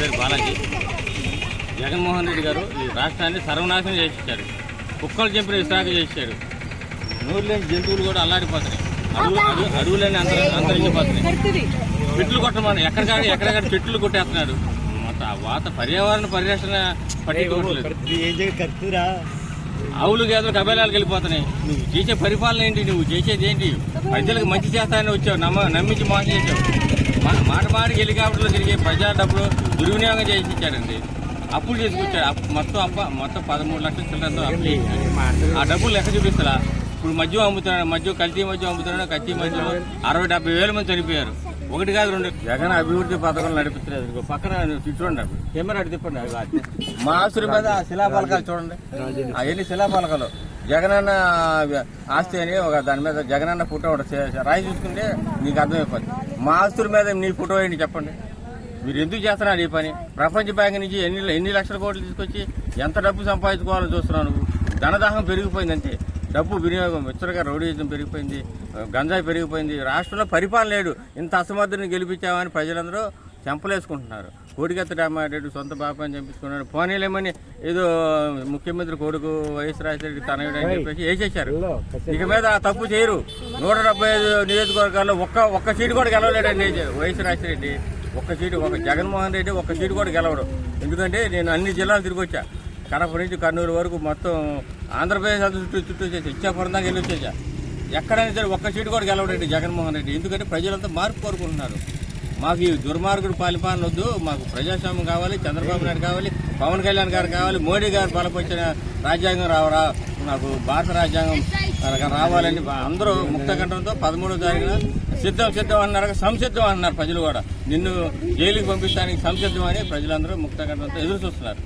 పేరు బాలాజీ. జగన్మోహన్ రెడ్డి గారు ఈ రాష్ట్రాన్ని సర్వనాశనం చేసేసాడు కుక్కలు చంపిన విశాఖ చేశాడు నూరు లేని జంతువులు కూడా అల్లాడిపోతున్నాయి. అడవులు అడవు- అడవులన్నీ అందరూ అంతరించిపోతున్నాయి. చెట్లు కొట్టమని ఎక్కడికాడ ఎక్కడెక్కడ చెట్లు కొట్టేస్తున్నాడు ఆ వాత పర్యావరణ పరిరక్షణ పట్టించుకోవట్లేదు. ఆవులు గేదెలు కబేలాలకు వెళ్ళిపోతున్నాయి. నువ్వు చేసే పరిపాలన ఏంటి? నువ్వు చేసేది ఏంటి? ప్రజలకు మంచి చేస్తానని వచ్చావు. నమ్మ నమ్మించి మోసం చేసావు మాట మాటికి హెలికాప్టర్లో తిరిగి ప్రజా డబ్బులు దుర్వినియోగం చేసి ఇచ్చాడండి అప్పులు చేసుకొచ్చాడు. మొత్తం అప్ప మొత్తం పదమూడు లక్షల చిల్లరతో అప్పు చేశాడు. ఆ డబ్బులు లెక్క చూపిస్తా ఇప్పుడు మద్యం అమ్ముతున్నాడు మద్యం కల్తీ మద్యం అమ్ముతున్నాడు కల్తీ మద్యం అరవై డెబ్బై వేల మంది చనిపోయారు. ఒకటి కాదు రెండు. జగన్ అభివృద్ధి పథకాలు నడిపిస్తున్నారు పక్కన చూడండి అప్పుడు. కెమెరా తిప్పండి. మా ఆస్తుల మీద ఆ శిలాపలకాలు చూడండి. ఆ ఎన్ని శిలాపలకాలు జగనన్న ఆస్తి అని ఒక దాని మీద జగనన్న ఫోటో ఒకటి రాయి చూసుకుంటే నీకు అర్థమైపోద్ది. మా ఆస్తుల మీద నీ ఫోటో ఏంటి చెప్పండి. మీరు ఎందుకు చేస్తున్నారు ఈ పని? ప్రపంచ బ్యాంక్ నుంచి ఎన్ని ఎన్ని లక్షల కోట్లు తీసుకొచ్చి ఎంత డబ్బు సంపాదించుకోవాలో చూస్తున్నావు నువ్వు? ధనదాహం పెరిగిపోయింది అంతే. డబ్బు వినియోగం విచ్చరగా రౌడీజం పెరిగిపోయింది గంజాయి పెరిగిపోయింది రాష్ట్రంలో పరిపాలన లేడు ఇంత అసమర్థుని గెలిపించామని ప్రజలందరూ చెంపలేసుకుంటున్నారు. కోడికత్త రామారెడ్డి సొంత బాపాన్ని చంపించుకున్నాడు. పోనీలేమని ఏదో ముఖ్యమంత్రి కొడుకు వైఎస్ రాజశేఖర తనయుడు అని చెప్పేసి వేసేశారు. ఇక మీద ఆ తప్పు చేయరు. నూట డెబ్బై ఐదు నియోజకవర్గాల్లో ఒక్క ఒక్క సీటు కూడా గెలవలేడండి వైఎస్ రాజశేఖర ఒక్క సీటు ఒక జగన్మోహన్ రెడ్డి ఒక్క సీటు కూడా గెలవడు. ఎందుకంటే నేను అన్ని జిల్లాలు తిరిగి వచ్చా. కడప నుంచి కర్నూలు వరకు మొత్తం ఆంధ్రప్రదేశ్ అంతా చుట్టూ చుట్టూ వచ్చేసి. ఇచ్చాపురం దాకా వెళ్ళి వచ్చేసా. ఎక్కడైనా సరే ఒక్క సీటు కూడా గెలవడండి జగన్మోహన్ రెడ్డి. ఎందుకంటే ప్రజలంతా మార్పు కోరుకుంటున్నారు. మాకు ఈ దుర్మార్గుడు పాలిపాలన వద్దు మాకు ప్రజాస్వామ్యం కావాలి చంద్రబాబు నాయుడు కావాలి పవన్ కళ్యాణ్ గారు కావాలి మోడీ గారు బలపరిచిన రాజ్యాంగం రావరా నాకు భారత రాజ్యాంగం రావాలని అందరూ ముక్త కంఠంతో పదమూడో తారీఖున సిద్ధం సిద్ధం అన్నారు సంసిద్ధం అన్నారు ప్రజలు కూడా. నిన్ను జైలుకి పంపించడానికి సంసిద్ధం అని ప్రజలందరూ ముక్త కంఠంతో ఎదురు చూస్తున్నారు.